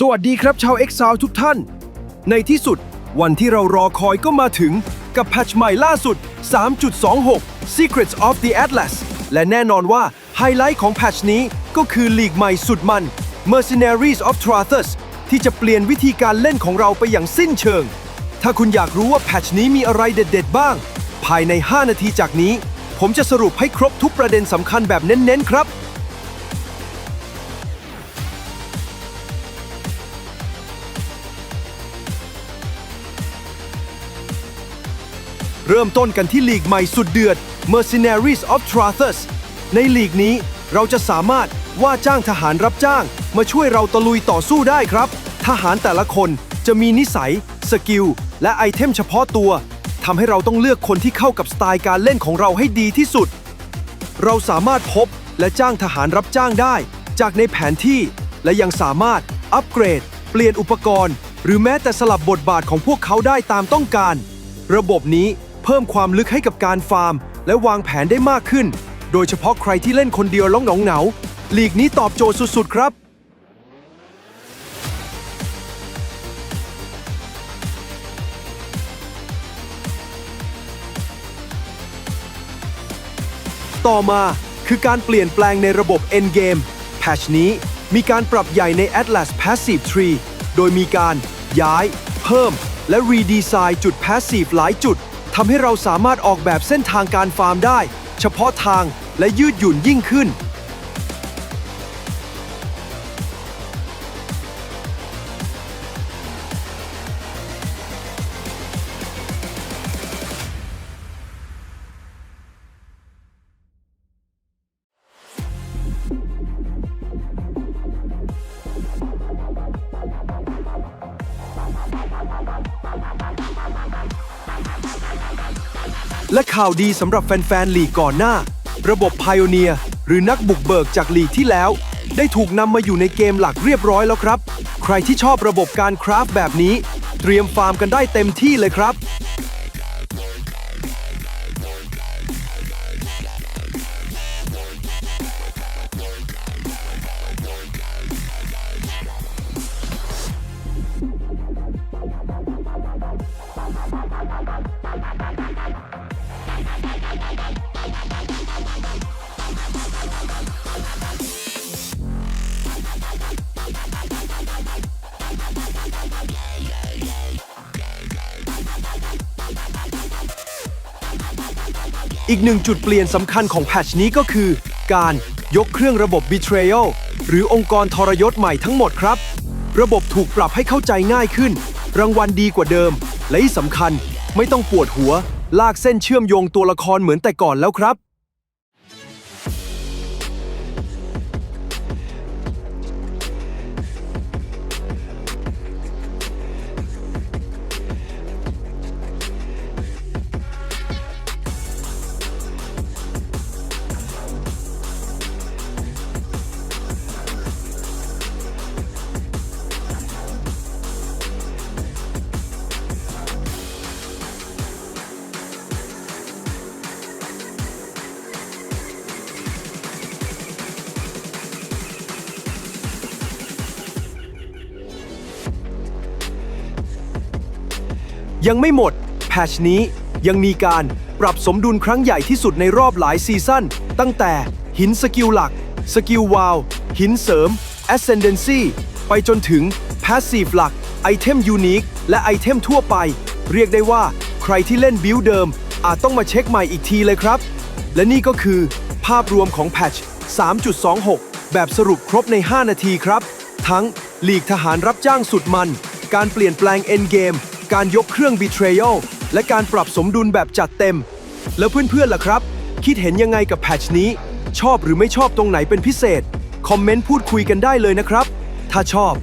สวัสดีครับชาว e x i l e ทุกท่าน ในที่สุดวันที่เรารอคอยก็มาถึงกับแพทช์ใหม่ล่าสุด 3.26 Secrets of the Atlas และแน่นอนว่า ไฮไลท์ของแพทช์นี้ก็คือลีกใหม่สุดมัน Mercenaries of Trathus ที่จะเปลี่ยนวิธีการเล่นของเราไปอย่างสิ้นเชิง ถ้าคุณอยากรู้ว่าแพทช์นี้มีอะไรเด็ด ๆ บ้าง ภายใน 5 นาทีจากนี้ ผมจะสรุปให้ครบทุกประเด็นสำคัญแบบเน้น ๆ ครับ เริ่มต้นกันที่ลีกใหม่สุดเดือด Mercenaries of Trathus ในลีกนี้เราจะสามารถว่าจ้างทหารรับจ้าง มาช่วยเราตะลุยต่อสู้ได้ครับ ทหารแต่ละคนจะมีนิสัย สกิล และไอเทมเฉพาะตัวทำให้เราต้องเลือกคนที่เข้ากับสไตล์การเล่นของเราให้ดีที่สุด เราสามารถพบและจ้างทหารรับจ้างได้ จากในแผนที่ และยังสามารถอัปเกรด เปลี่ยนอุปกรณ์ หรือแม้แต่สลับบทบาทของพวกเขาได้ตามต้องการ ระบบนี้ เพิ่มความลึกให้กับการฟาร์ม และวางแผนได้มากขึ้น โดยเฉพาะใครที่เล่นคนเดียวล้วเหนองเหงาลีกนี้ตอบโจทย์สุดๆ ครับต่อมาคือการเปลี่ยนแปลงในระบบ Endgame แพชนี้มีการปรับใหญ่ใน Atlas Passive Tree โดยมีการย้าย เพิ่ม และรีดีไซน์จุด Passive หลายจุด ทำให้เราสามารถออกแบบเส้นทางการฟาร์มได้ เฉพาะทางและยืดหยุ่นยิ่งขึ้น และข่าวดีสำหรับแฟนๆลีกก่อนหน้า ระบบพาย o เนียหรือนักบุกเบิกจากลีกที่แล้ว ได้ถูกนำมาอยู่ในเกมหลักเรียบร้อยแล้วครับ ใครที่ชอบระบบการคราฟแบบนี้ เตรียมฟาร์มกันได้เต็มที่เลยครับ อีกหนึ่งจุดเปลี่ยนสำคัญของแพทชนี้ก็คือ การยกเครื่องระบบ Betrayal หรือองค์กรทรยศใหม่ทั้งหมดครับ ระบบถูกปรับให้เข้าใจง่ายขึ้น รางวัลดีกว่าเดิม และที่สำคัญไม่ต้องปวดหัว ลากเส้นเชื่อมโยงตัวละครเหมือนแต่ก่อนแล้วครับ ยังไม่หมด แพชนี้ยังมีการปรับสมดุลครั้งใหญ่ที่สุดในรอบหลายซีซั่น ตั้งแต่หินสกิลหลัก สกิลวาว หินเสริม Ascendancy ไปจนถึง Passive หลัก ไอเทมยูนิคและไอเทมทั่วไป เรียกได้ว่าใครที่เล่นบิลเดิม อาจต้องมาเช็คใหม่อีกทีเลยครับ และนี่ก็คือ ภาพรวมของแพทช3.26 แบบสรุปครบใน 5 นาทีครับ ทั้งลีกทหารรับจ้างสุดมัน การเปลี่ยนแปลง Endgame ก การยกเครื่อง Betrayal และการปรับสมดุลแบบจัดเต็ม แล้วเพื่อนๆล่ะครับ คิดเห็นยังไงกับแพชนี้ ชอบหรือไม่ชอบตรงไหนเป็นพิเศษ คอมเมนต์พูดคุยกันได้เลยนะครับ ถ้าชอบ